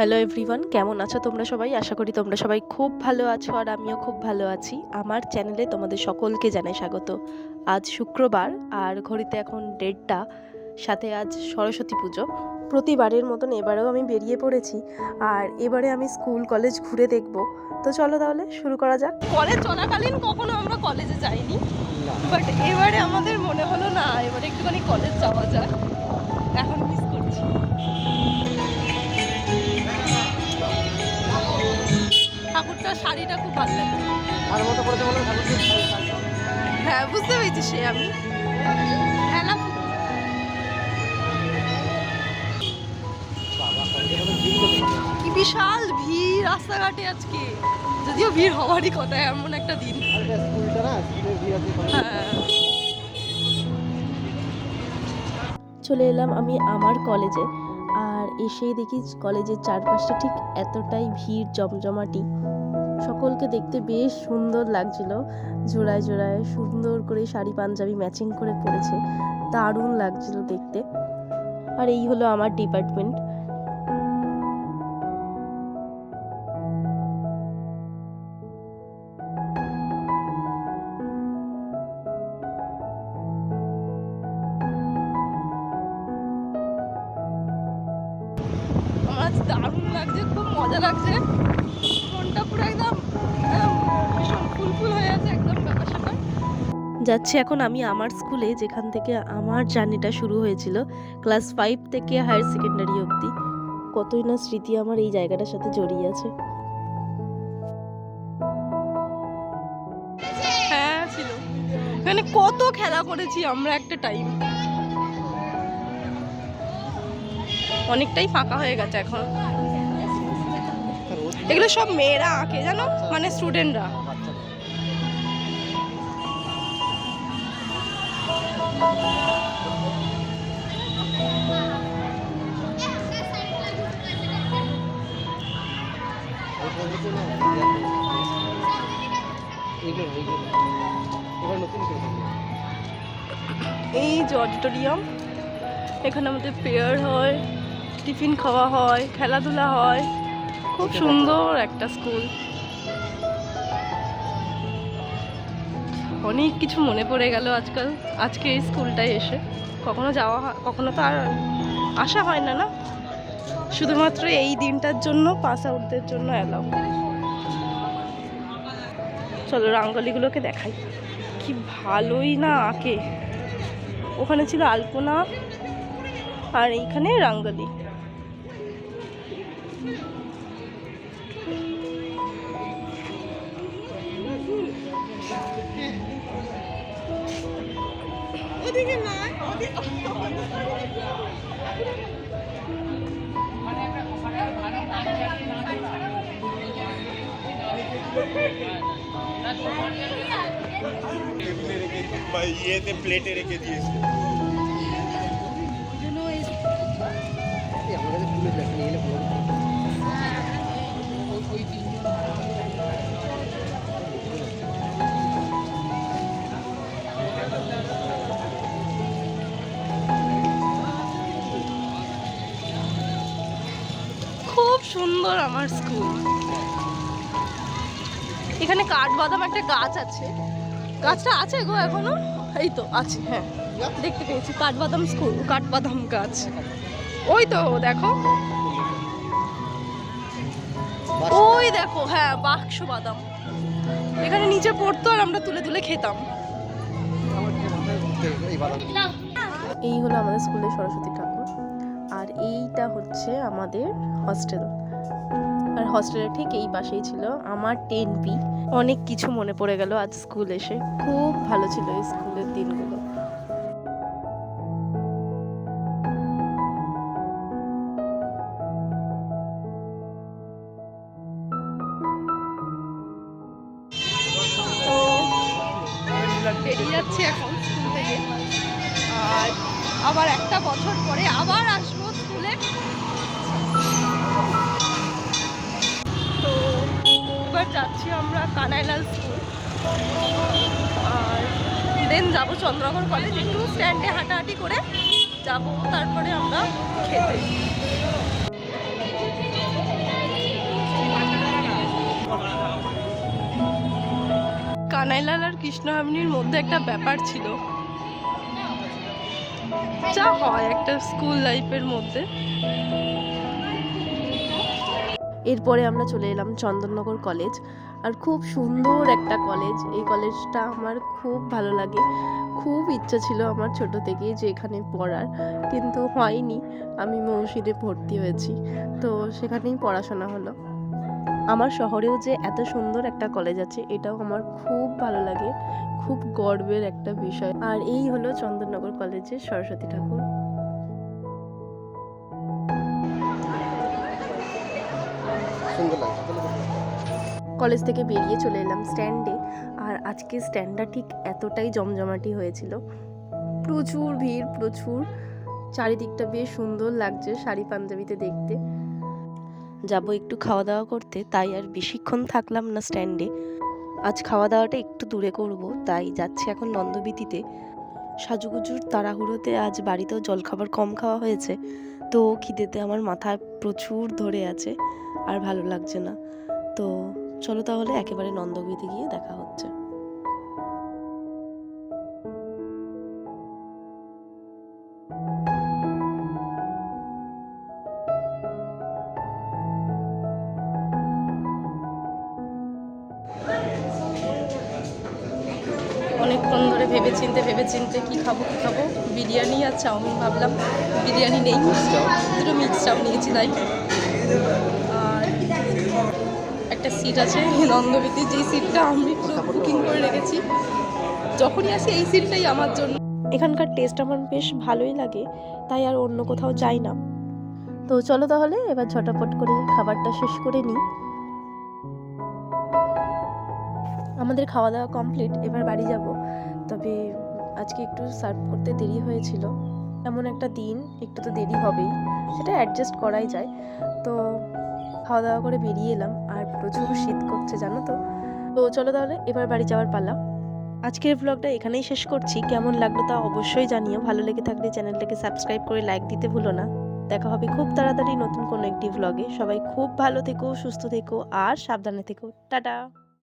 Hello everyone কেমন আছো তোমরা সবাই? আশা করি তোমরা সবাই খুব ভালো আছো আর আমিও খুব ভালো আছি। আমার চ্যানেলে তোমাদের সকলকে জানাই স্বাগত। আজ শুক্রবার আর ঘড়িতে এখন দেড়টা। সাথে আজ সরস্বতী পুজো। প্রতিবারের মতন এবারেও আমি বেরিয়ে পড়েছি আর এবারে আমি স্কুল, কলেজ ঘুরে দেখব। তো চলো তাহলে শুরু করা যাক। কলেজ চলাকালীন কখনো আমরা কলেজে যাইনি। বাট এবারে আমাদের মনে হলো, না, এবারে একটুখানি কলেজ যাওয়া যাক। এখন মিস শাড়িটা খুব ভালো লাগে। আর মতো করেছে বলে ঠাকুরকে হ্যাঁ বুঝতে পেরেছি সে আমি। কি বিশাল ভিড় রাস্তাঘাটে আজকে। যদিও ভিড় হওয়ারই কথা এমন একটা দিন। হ্যাঁ। চলে এলাম আমি আমার কলেজে আর এসেই দেখি কলেজের চারপাশটা ঠিক এতটাই ভিড় জমজমাটি। সকলকে দেখতে বেশ সুন্দর লাগছিল। জোড়ায় জোড়ায় সুন্দর করে শাড়ি পাঞ্জাবি ম্যাচিং করে পরেছে। দারুণ লাগছিল দেখতে। আর এই হলো আমার ডিপার্টমেন্ট দারুণ লাগছে, খুব মজা লাগছে। যাচ্ছি এখন আমি আমার স্কুলে, যেখান থেকে আমার জার্নিটা শুরু হয়েছিল, ক্লাস ফাইভ থেকে হায়ার সেকেন্ডারি অবধি। কতই না স্মৃতি আমার এই জায়গাটার সাথে জড়িয়ে আছে। হ্যাঁ ছিল। এখানে কত খেলা করেছি আমরা একটা টাইম অনেকটাই ফাঁকা হয়ে গেছে এখন। এগুলো সব মেয়েরা আঁকে জানো? মানে স্টুডেন্টরা এই যে অডিটোরিয়াম এখানে আমাদের প্রেয়ার হয় টিফিন খাওয়া হয় খেলাধুলা হয়। খুব সুন্দর একটা স্কুল অনেক কিছু মনে পড়ে গেল আজকাল। আজকে এই স্কুলটায় এসে। কখনো যাওয়া কখনো তো আর আসা হয় না না? শুধুমাত্র এই দিনটার জন্য পাস আউটদের জন্য অ্যালাউ চলো রাঙ্গলিগুলোকে দেখাই। কি ভালোই না আঁকে। ওখানে ছিল আলপনা আর এইখানে রাঙ্গলি। ये प्लेटें रखे दिए इसको। সুন্দর আমার স্কুল এখানে কাঠবাদাম একটা গাছ আছে। গাছটা আছে গো এখনও? এই তো, আছে হ্যাঁ। দেখতে পেয়েছি, কাঠবাদাম স্কুল কাঠবাদাম গাছ। ওই তো, দেখো। ওই দেখো হ্যাঁ বাক্স বাদাম। এখানে নিচে পড়তো আর আমরা তুলে তুলে খেতাম। এই হলো আমাদের স্কুলের সরস্বতী ঠাকুর। আর এইটা হচ্ছে আমাদের হস্টেল আর হস্টেলের ঠিক এই পাশেই ছিল আমার টেন পি অনেক কিছু মনে পড়ে গেল আজ স্কুল এসে। খুব ভালো ছিল এই স্কুলের দিনগুলো। আর আবার একটা বছর পরে আবার আসব স্কুলে আমরা কানাইলাল স্কুল। আর দেন যাব চন্দ্রগড় কলেজ একটু স্ট্যান্ডে হাঁটাহাঁটি করে যাব, তারপরে আমরা খেতে। কানাইলাল আর কৃষ্ণহামনির মধ্যে একটা ব্যাপার ছিল। যা হয় একটা স্কুল লাইফের মধ্যে। এরপরে আমরা চলে এলাম চন্দননগর কলেজ আর খুব সুন্দর একটা কলেজ এই কলেজটা আমার খুব ভালো লাগে। খুব ইচ্ছা ছিল আমার ছোট থেকেই যে এখানে পড়ার, কিন্তু হয়নি। আমি মৌসিরে ভর্তি হয়েছি, তো সেখানেই পড়াশোনা হলো। আমার শহরেও যে এত সুন্দর একটা কলেজ আছে, এটাও আমার খুব ভালো লাগে। খুব গর্বের একটা বিষয়। আর এই হলো চন্দননগর কলেজের সরস্বতী ঠাকুর। সুন্দর কলেজ থেকে বেরিয়ে চলে এলাম স্ট্যান্ডে। আর আজকে স্ট্যান্ডটা ঠিক এতটাই জমজমাটি হয়েছিল। প্রচুর ভিড়, প্রচুর। চারিদিকটা বেশ সুন্দর লাগছে শাড়ি পাঞ্জাবিতে দেখতে। যাব একটু খাওয়া দাওয়া করতে, তাই আর বেশিক্ষণ থাকলাম না স্ট্যান্ডে। আজ খাওয়া দাওয়াটা একটু দূরে করব, তাই যাচ্ছি এখন নন্দবিতিতে সাজুগুজুর তাড়াহুড়োতে আজ বাড়িতেও জলখাবার কম খাওয়া হয়েছে। তো খিদেতে আমার মাথা প্রচুর ধরে আছে, আর ভালো লাগছে না। তো চলো তাহলে একেবারে নন্দগিতে গিয়ে দেখা হচ্ছে। অনেকক্ষণ ধরে ভেবে চিনতে ভেবে চিনতে কি খাব কি খাব? বিরিয়ানি আর চাউমিন ভাবলাম। বিরিয়ানি নেই। দুটো মিক্স চাউ নিয়েছি, তাই। একটা সিট আছে নন্দবিতি যেই সিটটা আমি বুকিং করে রেখেছি। যখনই আসি এই সিটটাই আমার জন্য। এখানকার টেস্ট আমার বেশ ভালোই লাগে, তাই আর অন্য কোথাও যাই না। তো চলো তাহলে, এবার ঝটাপট করে খাবারটা শেষ করে নিই। আমাদের খাওয়া দাওয়া কমপ্লিট এবার বাড়ি যাব। তবে আজকে একটু সার্ভ করতে দেরি হয়েছিল। এমন একটা দিন, একটু তো দেরি হবেই, সেটা অ্যাডজাস্ট করাই যায়। তো খাওয়া দাওয়া করে বেরিয়ে এলাম, আর প্রচুর শীত করছে, জানো তো। তো চলো তাহলে, এবার বাড়ি যাওয়ার পালা। আজকের ব্লগটা এখানেই শেষ করছি। কেমন লাগল তা অবশ্যই জানিও। ভালো লেগে থাকলে চ্যানেলটাকে সাবস্ক্রাইব করে লাইক দিতে ভুলো না। দেখা হবে খুব তাড়াতাড়ি নতুন কোনো একটি ব্লগে সবাই খুব ভালো থেকো, সুস্থ থেকো, আর সাবধানে থেকো। টাটা!